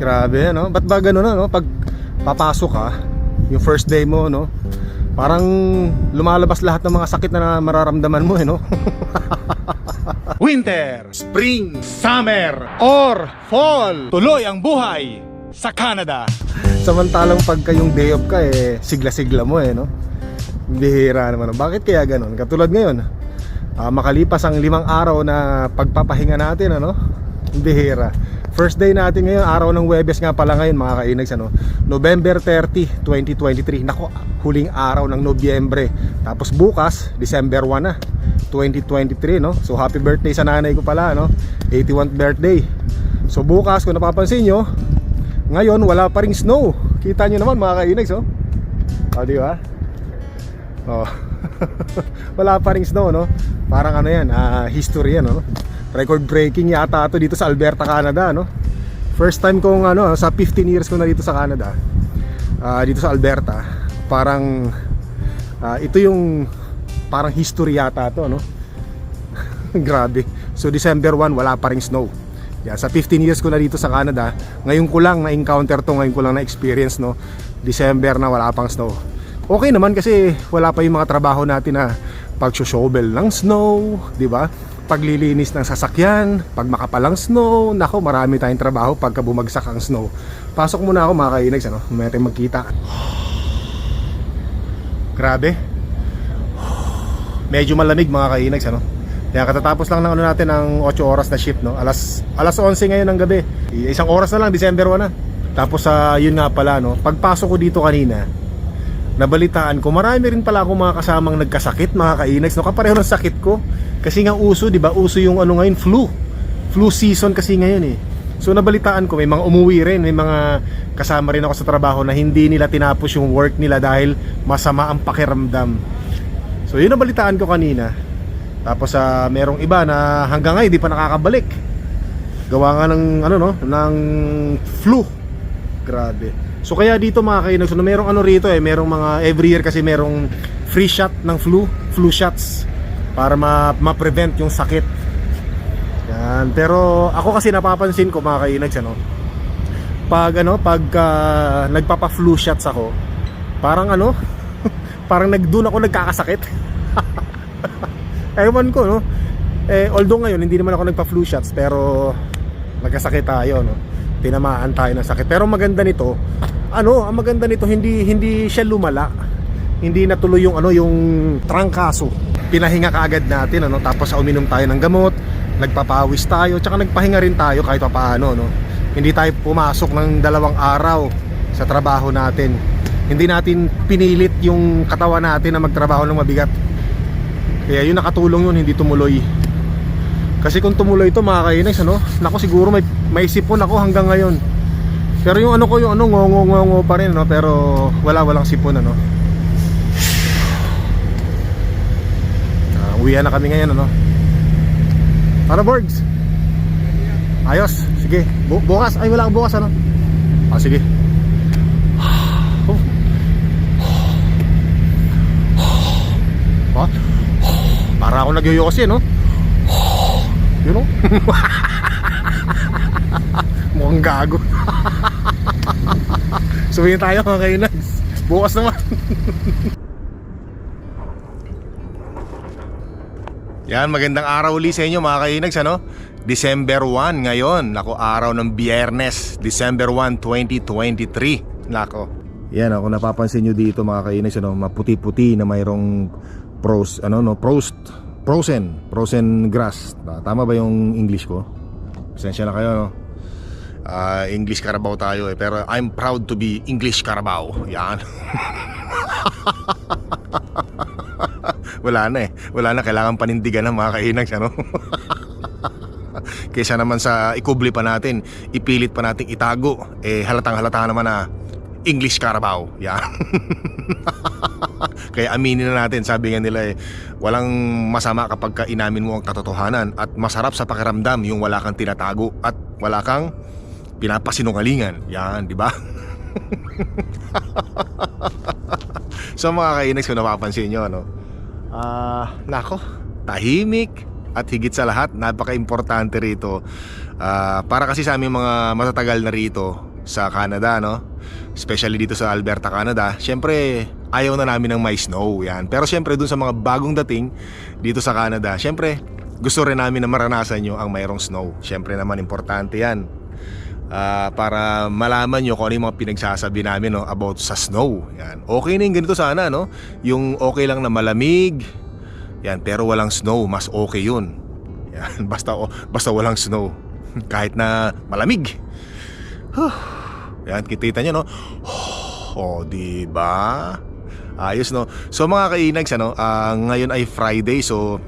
Grabe, no? Ba't ba ganun, no? Pag papasok ka, yung first day mo, no? Parang lumalabas lahat ng mga sakit na mararamdaman mo, eh, no? Winter, Spring, Summer, or Fall. Tuloy ang buhay sa Canada. Samantalang pagka yung day off ka, eh, sigla-sigla mo, eh, no? Bihira naman. Bakit kaya ganun? Katulad ngayon, ah, makalipas ang limang araw na pagpapahinga natin, ano? Bihira. First day natin ngayon, araw ng Webes nga pala ngayon mga kainags ano. November 30, 2023. Nako, huling araw ng Nobyembre. Tapos bukas, December 1 na. 2023 no. So happy birthday sa nanay ko pala no. 81th birthday. So bukas kung napapansin nyo, ngayon wala pa ring snow. Kita nyo naman mga kainags oh. O di ba? Oh. wala pa ring snow no. Parang ano yan, ah, history yan no. Record breaking yata ito dito sa Alberta, Canada no. First time kong ano sa 15 years ko na dito sa Canada. ah, dito sa Alberta. Parang ah, ito yung parang history yata to no. Grabe. So December 1 wala pa ring snow. Yeah, sa 15 years ko na dito sa Canada, ngayon ko lang na-encounter to, ngayon ko lang na-experience no. December na wala pang snow. Okay naman kasi wala pa yung mga trabaho natin na pag-shovel ng snow, di ba? Paglilinis ng sasakyan, pag makapalang snow, nako marami tayong trabaho pagka bumagsak ang snow. Pasok muna ako mga kainags, ano? May tayong magkita. Grabe. Medyo malamig mga kainags, ano? Kaya katatapos lang ng ano natin ng 8 oras na shift, no? Alas, alas 11 ngayon ng gabi. Isang oras na lang, December 1 na. Tapos sa yun nga pala, no? Pagpasok ko dito kanina, nabalitaan ko, marami rin pala akong mga kasamang nagkasakit, mga kainags, no? Kapareho ng sakit ko. Kasi nga uso, di ba? Uso yung ano ngayon, flu. Flu season kasi ngayon eh. So nabalitaan ko, may mga umuwi rin, may mga kasama rin ako sa trabaho na hindi nila tinapos yung work nila dahil masama ang pakiramdam. So yun nabalitaan ko kanina. Tapos sa merong iba na hanggang ngayon di pa nakakabalik. Gawa nga ng ano no, ng flu. Grabe. So kaya dito mga kainog, so merong ano rito eh, merong mga every year kasi merong free shot ng flu, flu shots para ma- ma-prevent yung sakit. Yan. Pero ako kasi napapansin ko mga kainags ano, pag ano, pag ah, nagpapa-flu shots ako, parang ano, parang nagdun ako nagkakasakit. Ewan ko no. Eh although ngayon hindi naman ako nagpa-flu shots pero nagkasakit tayo no. Tinamaan tayo ng sakit. Pero maganda nito, ano, ang maganda nito hindi hindi siya lumala. Hindi natuloy yung ano yung trangkaso. Pinahinga kaagad natin ano tapos uminom tayo ng gamot, nagpapawis tayo, tsaka nagpahinga rin tayo kahit paano no. Hindi tayo pumasok ng dalawang araw sa trabaho natin. Hindi natin pinilit yung katawan natin na magtrabaho ng mabigat. Kaya yun nakatulong yun, hindi tumuloy. Kasi kung tumuloy ito mga kainags, ano, nako siguro may, may sipon ako hanggang ngayon. Pero yung ano ko, yung ano, ngongo ngongo pa rin, no? pero wala walang sipon, ano. Uwian na kami ngayon, ano. Para Borgs. Ayos, sige. Bu- bukas, ay wala kang bukas, ano. Ah, sige. Ha? Para ako nagyoyosi, no? Yun o? Mukhang gago. Sumihin tayo mga kainags. Bukas naman. Yan, magandang araw ulit sa inyo mga kainags, ano? December 1 ngayon. Nako, araw ng biyernes. December 1, 2023. Nako. Yan, ako napapansin nyo dito mga kainags, ano? Maputi-puti na mayroong pros, ano, no? Prost. Frozen. Frozen grass. Ah, Tama ba yung English ko? Pasensya na kayo, no? Ah, English Carabao tayo eh. Pero I'm proud to be English Carabao. Yan. Wala na eh. Wala na. Kailangan panindigan ng mga kainags, ano? Kaysa naman sa ikubli pa natin, ipilit pa nating itago, eh halatang halata naman na English Carabao. Yan. Kaya aminin na natin, sabi nga nila eh, walang masama kapag ka inamin mo ang katotohanan at masarap sa pakiramdam yung wala kang tinatago at wala kang pinapasinungalingan. Yan, di ba? so mga kainags kung napapansin nyo, ano? Ah, nako, tahimik at higit sa lahat, napaka-importante rito. Ah, para kasi sa aming mga matatagal na rito, sa Canada, no? Especially dito sa Alberta, Canada. Siyempre, ayaw na namin ng may snow, yan. Pero siyempre, dun sa mga bagong dating dito sa Canada, siyempre, gusto rin namin na maranasan nyo ang mayroong snow. Siyempre naman, importante yan. Ah, para malaman nyo kung ano yung mga pinagsasabi namin no, about sa snow. Yan. Okay na yung ganito sana, no? Yung okay lang na malamig, yan, pero walang snow, mas okay yun. Yan, basta, basta walang snow. Kahit na malamig. Yan, kitita nyo, no? Oh, di ba? Ayos, no? So, mga kainags, ano, ah, ngayon ay Friday, so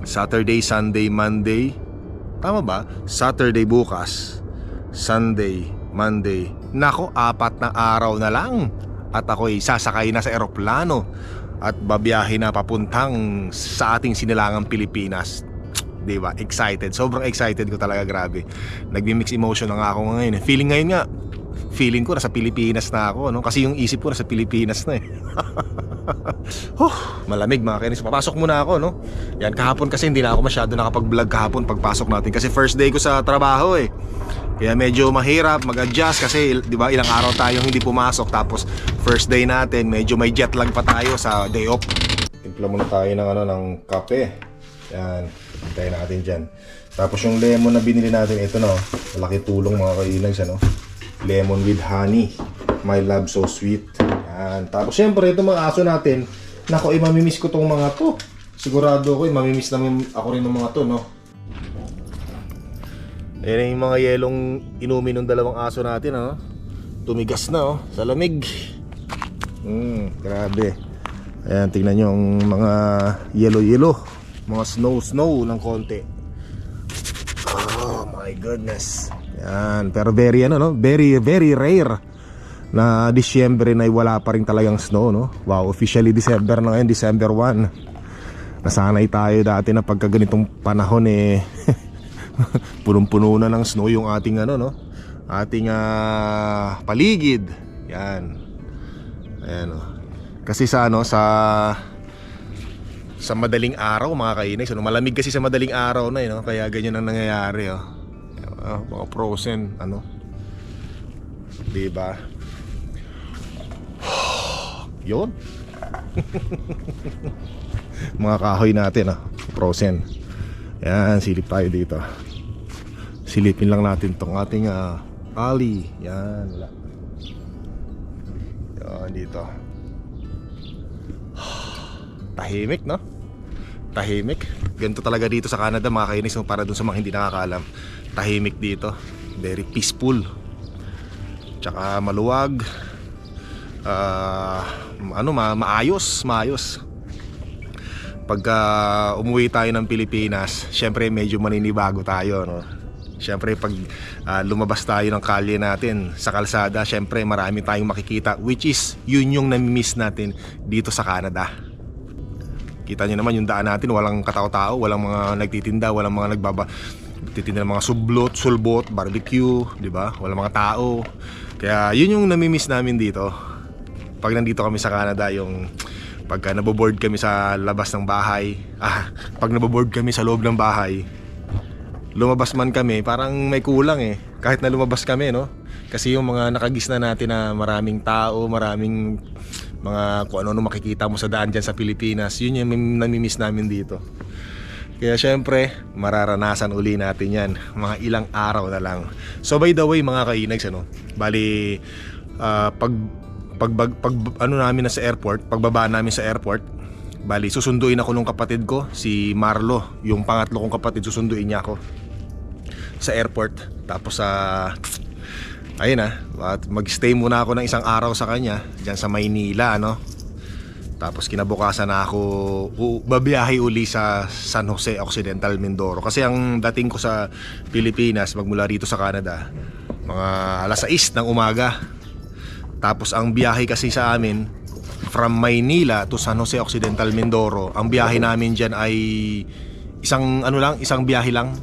Saturday, Sunday, Monday. Tama ba? Saturday bukas, Sunday, Monday. Nako, apat na araw na lang. At ako'y sasakay na sa eroplano at babiyahe na papuntang sa ating sinilangang Pilipinas. 'Di ba? Excited. Sobrang excited ko talaga, grabe. Nagmi-mix emotion na nga ako ngayon. Feeling ngayon nga, feeling ko nasa Pilipinas na ako, no? Kasi yung isip ko nasa Pilipinas na eh. Huh, malamig mga kainis. Papasok muna ako, no? Yan, kahapon kasi hindi na ako masyado nakapag-vlog kahapon pagpasok natin. Kasi first day ko sa trabaho eh. Kaya medyo mahirap mag-adjust kasi 'di ba ilang araw tayong hindi pumasok tapos first day natin medyo may jet lag pa tayo sa day off. Timpla muna tayo ng ano ng kape. Yan, hintayin natin diyan. Tapos yung lemon na binili natin ito no, malaki tulong mga kainags ano. Lemon with honey. My love so sweet. Yan. Tapos syempre itong mga aso natin, nako eh mamimiss ko tong mga to. Sigurado ko eh mamimiss namin ako rin ng mga to no. Ayan yung mga yelong inumin ng dalawang aso natin, ano? Tumigas na, oh, sa lamig. Hmm, grabe. Ayan, tingnan nyo ang mga yellow-yellow. Mga snow-snow ng konti. Oh my goodness. Ayan, pero very ano, no? Very, very rare na Disyembre na wala pa rin talagang snow, no? Wow, officially December na ngayon, December 1. Nasanay tayo dati na pagka ganitong panahon eh punong-puno na ng snow yung ating ano no? Ating ah, paligid. Yan. Ayan oh. kasi sa ano sa sa madaling araw mga kainis ano, malamig kasi sa madaling araw na eh, no? kaya ganyan ang nangyayari oh. oh mga frozen ano? Di ba? Yun. Mga kahoy natin ah. Frozen yan silip tayo dito silipin lang natin tong ating ah, alley yan wala. Yan dito. Tahimik no? Tahimik. Ganito talaga dito sa Canada mga kainis no? para dun sa mga hindi nakakaalam. Tahimik dito. Very peaceful. Tsaka maluwag. Ah, ano ma maayos maayos. Pagka umuwi tayo ng Pilipinas, syempre medyo maninibago tayo, no? Syempre pag ah, lumabas tayo ng kalye natin sa kalsada, syempre marami tayong makikita which is yun yung nami-miss natin dito sa Canada. Kita nyo naman yung daan natin, walang katao-tao, walang mga nagtitinda, walang mga nagbaba nagtitinda ng mga sublot, sulbot, barbecue, di ba? Walang mga tao. Kaya yun yung nami-miss namin dito. Pag nandito kami sa Canada, yung pagka naboboard kami sa labas ng bahay, ah, pag naboboard kami sa loob ng bahay, lumabas man kami, parang may kulang eh. Kahit na lumabas kami, no? Kasi yung mga nakagisna natin na maraming tao, maraming mga kung ano-ano makikita mo sa daan dyan sa Pilipinas, yun yung mim- namimiss namin dito. Kaya syempre, mararanasan uli natin yan. Mga ilang araw na lang. So by the way, mga kainags, ano, bali, ah, pag, pag, pag, pag, ano namin na sa airport, pagbaba namin sa airport, bali, susunduin ako nung kapatid ko, si Marlo, yung pangatlo kong kapatid, susunduin niya ako sa airport. Tapos sa ayun na, at mag-stay muna ako ng isang araw sa kanya diyan sa Maynila, ano. Tapos kinabukasan na ako babiyahe uli sa San Jose Occidental Mindoro kasi ang dating ko sa Pilipinas magmula rito sa Canada mga alas 6 ng umaga. Tapos ang biyahe kasi sa amin from Maynila to San Jose Occidental Mindoro, ang biyahe namin diyan ay isang ano lang, isang biyahe lang.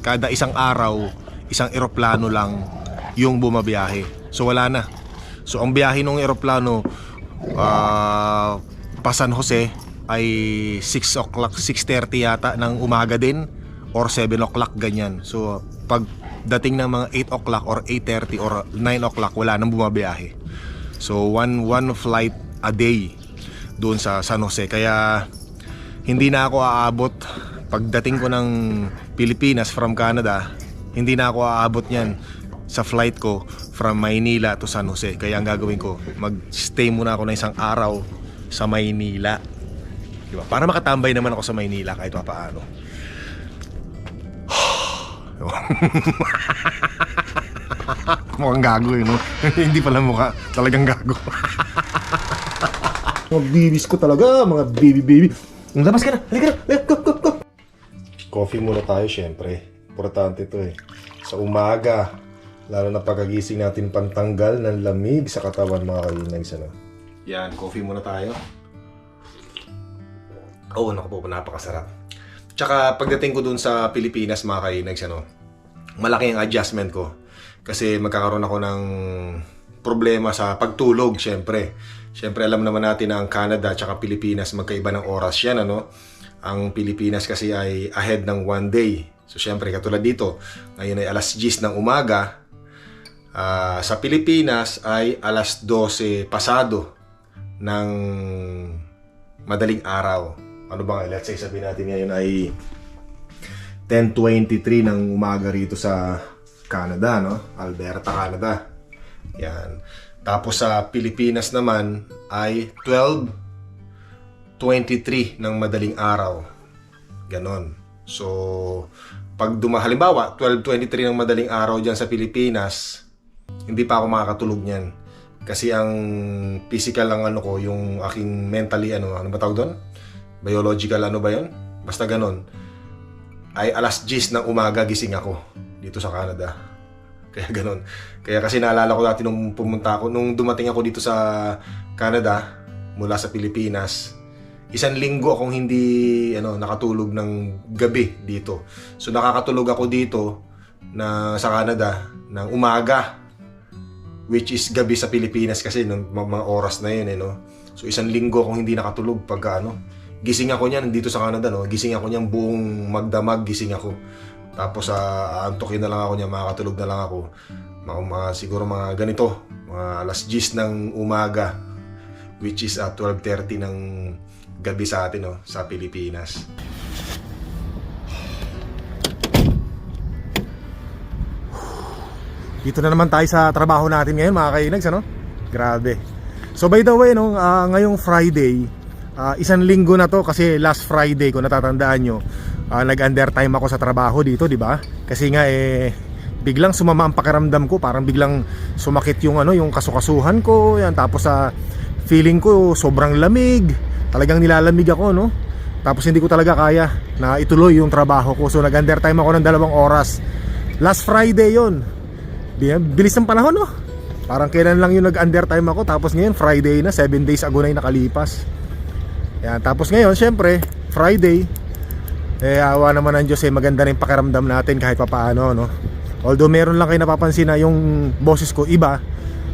Kada isang araw, isang eroplano lang yung bumabiyahe. So wala na. So ang biyahe ng eroplano ah, pa San Jose ay 6 o'clock, 6.30 yata ng umaga din or 7 o'clock ganyan. So pag dating ng mga 8 o'clock or 8.30 or 9 o'clock wala nang bumabiyahe. So one one flight a day doon sa San Jose kaya hindi na ako aabot pagdating ko ng Pilipinas from Canada hindi na ako aabot niyan sa flight ko from Maynila to San Jose. Kaya ang gagawin ko mag-stay muna ako ng isang araw sa Maynila. Diba? para makatambay naman ako sa Maynila kahit pa paano mukhang gago eh no? Hindi pala mukha. Talagang gago. Mga bibis ko talaga mga baby baby. Labas ka na. Halika na. Go go go coffee muna tayo syempre importante to eh sa umaga lalo na pagkagising natin pantanggal ng lamig sa katawan mga kalinags ano yan coffee muna tayo Oo, oh, naku po, napakasarap. Tsaka pagdating ko dun sa Pilipinas mga kainags, ano, malaki ang adjustment ko. Kasi magkakaroon ako ng problema sa pagtulog, syempre. Syempre, alam naman natin na ang Canada at Pilipinas magkaiba ng oras yan, ano. Ang Pilipinas kasi ay ahead ng one day. So, syempre, katulad dito, ngayon ay alas 10 ng umaga. Ah, sa Pilipinas ay alas 12 pasado ng madaling araw. Ano ba nga, let's say sabihin natin ngayon ay 10.23 ng umaga rito sa Canada, no? Alberta, Canada. Yan. Tapos sa Pilipinas naman ay 12.23 ng madaling araw. Ganon. So, pag duma, halimbawa, 12.23 ng madaling araw dyan sa Pilipinas, hindi pa ako makakatulog niyan. Kasi ang physical lang ano ko, yung aking mentally ano, ano ba tawag doon? Biological ano ba 'yon? Basta ganon. Ay alas 10 ng umaga gising ako dito sa Canada. Kaya ganon. Kaya kasi naalala ko dati nung pumunta ako, nung dumating ako dito sa Canada mula sa Pilipinas, isang linggo akong hindi ano nakatulog ng gabi dito. So nakakatulog ako dito na sa Canada ng umaga which is gabi sa Pilipinas kasi nung mga, oras na yun eh no. So isang linggo akong hindi nakatulog pagka ano gising ako niyan dito sa Canada no. Gising ako niyan buong magdamag gising ako. Tapos uh, aantukin na lang ako niya, makakatulog na lang ako. Mga, mga siguro mga ganito, mga alas 10 ng umaga which is at 12:30 ng gabi sa atin no, sa Pilipinas. Dito na naman tayo sa trabaho natin ngayon mga kainags ano? Grabe. So by the way no, ah, ngayong Friday, ah, isang linggo na to kasi last Friday ko natatandaan nyo, ah, nag-undertime ako sa trabaho dito, di ba? Kasi nga eh biglang sumama ang pakiramdam ko, parang biglang sumakit yung ano, yung kasukasuhan ko, yan tapos sa feeling ko sobrang lamig. Talagang nilalamig ako, no? Tapos hindi ko talaga kaya na ituloy yung trabaho ko. So nag-undertime ako ng dalawang oras. Last Friday yon Bi- bilis ng panahon no? Parang kailan lang yung nag-undertime ako. Tapos ngayon Friday na. 7 days ago na yung nakalipas. Yan. Tapos ngayon syempre Friday. Eh awa naman ng Diyos eh maganda na yung pakiramdam natin kahit papaano no? Although meron lang kayo napapansin na yung boses ko iba.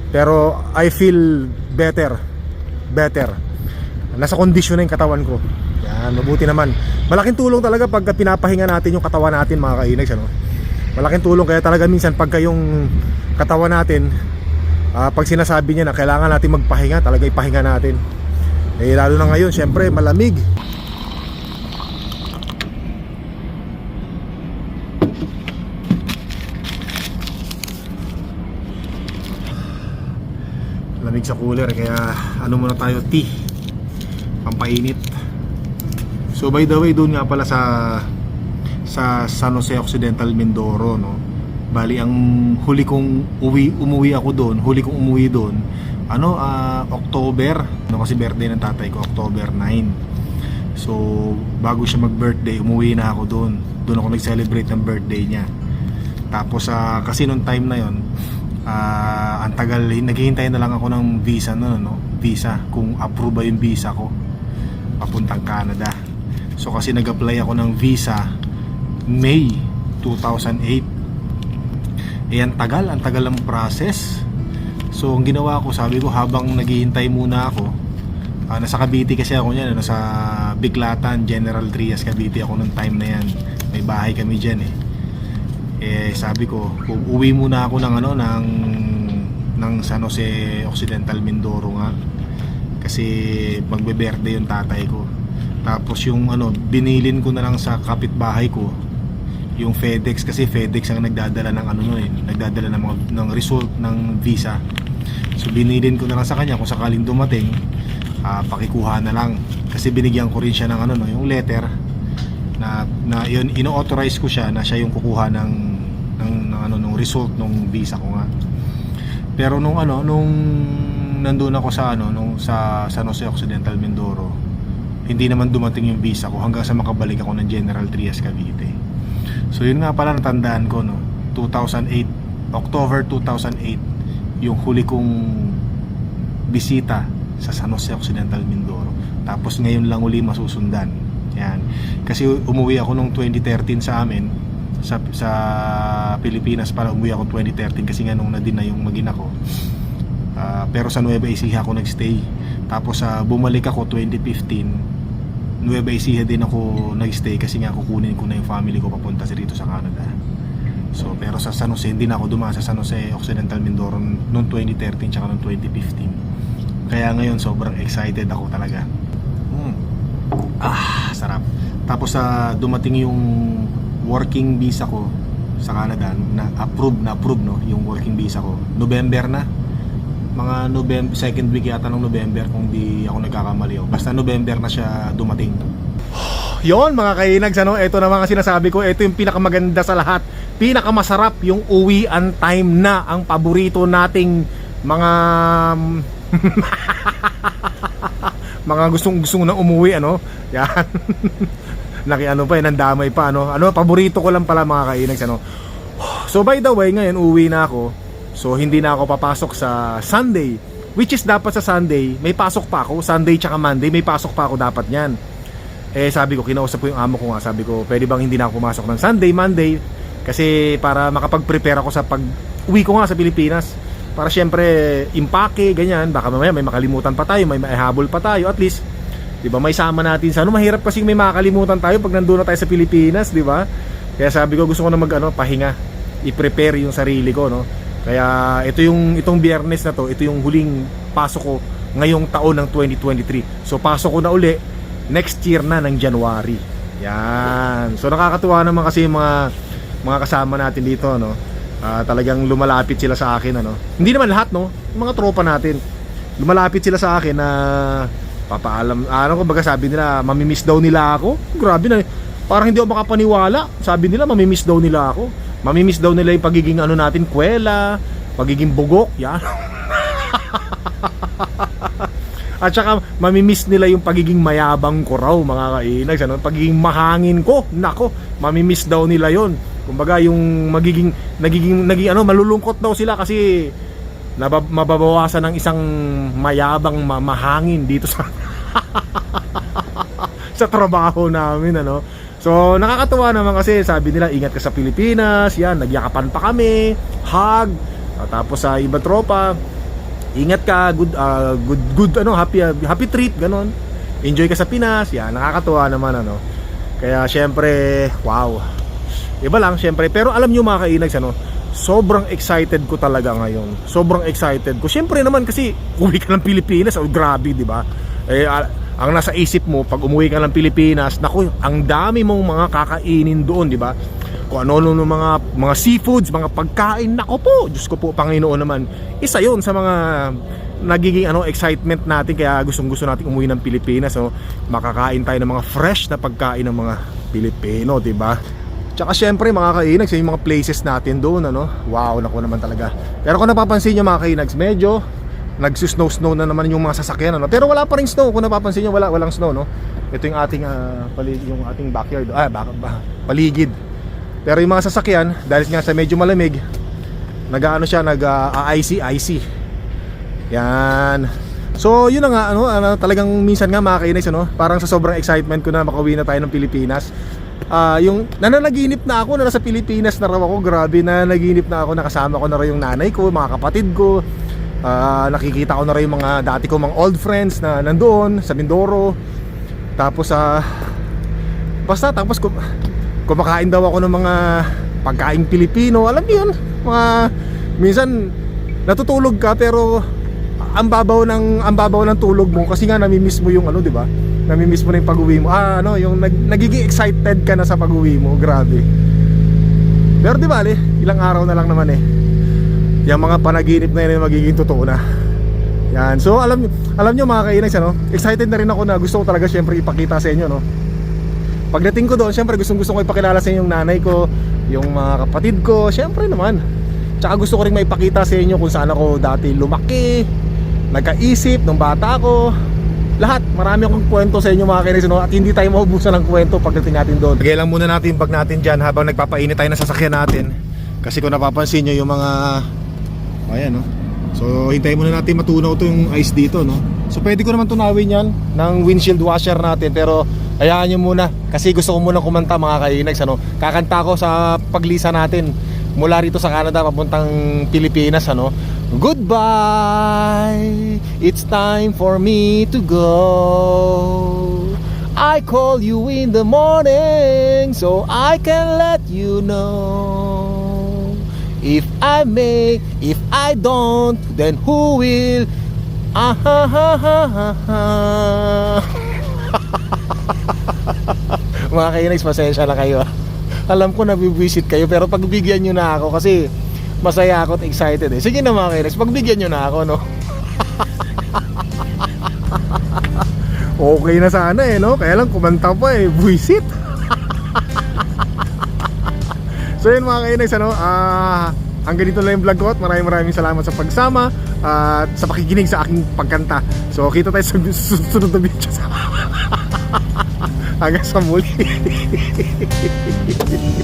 Pero I feel better. Better nasa kondisyon na yung katawan ko. Yan mabuti naman. Malaking tulong talaga pag pinapahinga natin yung katawan natin mga kainags ano? Malaking tulong. Kaya talaga minsan pagka yung katawan natin ah, pag sinasabi niya na kailangan natin magpahinga talaga ipahinga natin. Eh lalo na ngayon syempre malamig. Lamig sa cooler kaya ano muna tayo tea pampainit. So by the way doon nga pala sa sa San Jose Occidental Mindoro no? Bali ang huli kong uwi umuwi ako doon huli kong umuwi doon ano ah, October. No kasi birthday ng tatay ko October 9 so bago siya mag birthday umuwi na ako doon. Doon ako nag-celebrate ng birthday niya. Tapos ah, kasi nung time na yon ah, ang tagal naghihintay na lang ako ng visa no, no visa kung approve ba yung visa ko papuntang Canada. So kasi nag-apply ako ng visa May 2008 eh ang tagal, ang tagal ng process. So ang ginawa ko sabi ko habang naghihintay muna ako ah, nasa Cavite kasi ako niyan nasa Biglatan, General Trias Cavite ako nung time na yan. May bahay kami dyan eh. Eh sabi ko uuwi muna ako ng ano ng ng San Jose Occidental Mindoro nga kasi magbe-birthday yung tatay ko. Tapos yung ano binilin ko na lang sa kapitbahay ko yung FedEx kasi FedEx ang nagdadala ng ano no eh nagdadala ng mga ng result ng visa. So binilin ko na lang sa kanya kung sakaling dumating ah, pakikuha na lang. Kasi binigyan ko rin siya ng ano no yung letter na na yun ino-authorize ko siya na siya yung kukuha ng ng, ng ano ng result ng visa ko nga. Pero nung ano nung nandun ako sa ano nung sa San Jose Occidental Mindoro hindi naman dumating yung visa ko hanggang sa makabalik ako ng General Trias Cavite. So yun nga pala natandaan ko no? 2008 October 2008 yung huli kong bisita sa San Jose Occidental Mindoro. Tapos ngayon lang uli masusundan. Yan. Kasi umuwi ako nung 2013 sa amin sa, sa Pilipinas para umuwi ako 2013 kasi nga nung na din na yung magina ko Ah, pero sa Nueva Ecija ako nagstay. Tapos sa bumalik ako 2015 Nueva Ecija din ako nagstay kasi nga kukunin ko na yung family ko papunta sa rito sa Canada. So pero sa San Jose hindi na ako dumaan sa San Jose Occidental Mindoro noong 2013 tsaka noong 2015 kaya ngayon sobrang excited ako talaga. Mm. ah sarap. Tapos sa dumating yung working visa ko sa Canada. Na approve na approve no yung working visa ko. November na mga November second week yata ng November kung di ako nagkakamali oh. basta November na siya dumating Yon mga kainags ano, ito na mga sinasabi ko, ito yung pinakamaganda sa lahat. Pinakamasarap yung uwian time na ang paborito nating mga mga gustong gustong na umuwi ano. Yan. Naki ano pa, eh, nandamay pa ano. Ano, paborito ko lang pala mga kainags ano. So by the way, ngayon uwi na ako. So hindi na ako papasok sa Sunday. Which is dapat sa Sunday, may pasok pa ako. Sunday tsaka Monday, may pasok pa ako dapat niyan. Eh sabi ko, kinausap ko yung amo ko nga. Sabi ko, pwede bang hindi na ako pumasok ng Sunday, Monday? Kasi para makapag-prepare ako sa pag uwi ko nga sa Pilipinas. Para syempre, impake, ganyan. Baka mamaya may makalimutan pa tayo, may maihabol pa tayo. At least, di ba, may sama natin sa ano. Mahirap kasi may makakalimutan tayo pag nandun na tayo sa Pilipinas, di ba? Kaya sabi ko, gusto ko na mag ano, pahinga. I-prepare yung sarili ko, no? Kaya ito yung itong biyernes na to, ito yung huling pasok ko ngayong taon ng 2023. So pasok ko na uli next year na ng January. Yan. So nakakatuwa naman kasi yung mga mga kasama natin dito, no. Ah, talagang lumalapit sila sa akin, ano. Hindi naman lahat, no. Mga tropa natin. Lumalapit sila sa akin na papaalam. Ano ko baga sabi nila, mamimiss daw nila ako. Grabe na. Parang hindi ako makapaniwala. Sabi nila, mamimiss daw nila ako. Mamimiss daw nila yung pagiging ano natin, kwela, pagiging bugok, yan. At saka mamimiss nila yung pagiging mayabang ko raw mga kainags ano? Pagiging mahangin ko, nako, mamimiss daw nila yon. Kumbaga yung magiging nagiging naging ano malulungkot daw sila kasi nabab- mababawasan ng isang mayabang ma- mahangin dito sa sa trabaho namin ano. So nakakatuwa naman kasi sabi nila ingat ka sa Pilipinas, yan nagyakapan pa kami, hug, Ah, tapos sa iba tropa, ingat ka, good ah, good good ano, happy happy trip ganon. Enjoy ka sa Pinas, yan nakakatuwa naman ano. Kaya syempre, wow. Iba lang syempre, pero alam niyo mga kainags ano, sobrang excited ko talaga ngayon. Sobrang excited ko. Syempre naman kasi uwi ka ng Pilipinas, oh, grabe, 'di ba? Eh ah, ang nasa isip mo pag umuwi ka ng Pilipinas, naku, ang dami mong mga kakainin doon, 'di ba? Kung ano-ano ng mga mga seafoods, mga pagkain, nako po, Diyos ko po Panginoon naman. Isa 'yon sa mga nagiging ano excitement natin kaya gustong-gusto nating umuwi ng Pilipinas, so makakain tayo ng mga fresh na pagkain ng mga Pilipino, 'di ba? Tsaka syempre mga kainags, yung mga places natin doon, ano? Wow, naku naman talaga. Pero kung napapansin nyo mga kainags, medyo nagsusnow snow na naman yung mga sasakyan ano? Pero wala pa rin snow. Kung napapansin niyo wala walang snow no? Ito yung ating ah, paligid yung ating backyard. Ah bak- ba- paligid. Pero yung mga sasakyan dahil nga sa medyo malamig nag-ano siya nag ah, icy icy yan. So yun na nga ano, ano talagang minsan nga makakainis ano? Parang sa sobrang excitement ko na makauwi na tayo ng Pilipinas. Ah, yung nananaginip na ako na nasa Pilipinas na raw ako. Grabe na naginip na ako. Nakasama ko na raw yung nanay ko mga kapatid ko Ah, nakikita ko na rin yung mga dati ko mga old friends na nandoon sa Mindoro. Tapos sa basta tapos ko kumakain daw ako ng mga pagkain Pilipino. Alam niyo yun, mga minsan natutulog ka pero ang babaw ng ang babaw ng tulog mo kasi nga namimiss mo yung ano, 'di ba? Namimiss mo na yung pag-uwi mo. Ah, ano, yung nag, nagiging excited ka na sa pag-uwi mo. Grabe. Pero di bale, ilang araw na lang naman eh. Yung mga panaginip na yun magiging totoo na. Yan. So alam alam nyo mga kainags ano, excited na rin ako na gusto ko talaga syempre ipakita sa inyo no. Pagdating ko doon, syempre gustong gusto ko ipakilala sa inyo yung nanay ko, yung mga kapatid ko, syempre naman. Tsaka gusto ko rin maipakita sa inyo kung saan ako dati lumaki, nagkaisip nung bata ako. Lahat, marami akong kwento sa inyo mga kainis no? at hindi tayo maubusan ng kwento pagdating natin doon. Lagay lang muna natin bag natin dyan habang nagpapainit tayo ng sasakyan natin. Kasi kung napapansin nyo yung mga Ayan no. So hintayin muna natin matunaw to yung ice dito no. So pwede ko naman tunawin yan ng windshield washer natin pero hayaan nyo muna kasi gusto ko muna kumanta mga kainags ano. Kakanta ko sa paglisa natin mula rito sa Canada papuntang Pilipinas ano. Goodbye. It's time for me to go. I call you in the morning so I can let you know. If I make, if I don't, then who will? Ah. Mga kainags, pasensya na kayo. ah. Alam ko nabibisit kayo pero pagbigyan nyo na ako kasi masaya ako at excited eh. Sige na mga kainags, pagbigyan nyo na ako no. okay na sana eh no, kaya lang kumanta pa eh, buisit. So yun mga kainags ano, ah hanggang dito lang yung vlog ko at maraming maraming salamat sa pagsama at sa pakikinig sa aking pagkanta. So kita tayo sa susunod na video. hanggang sa muli.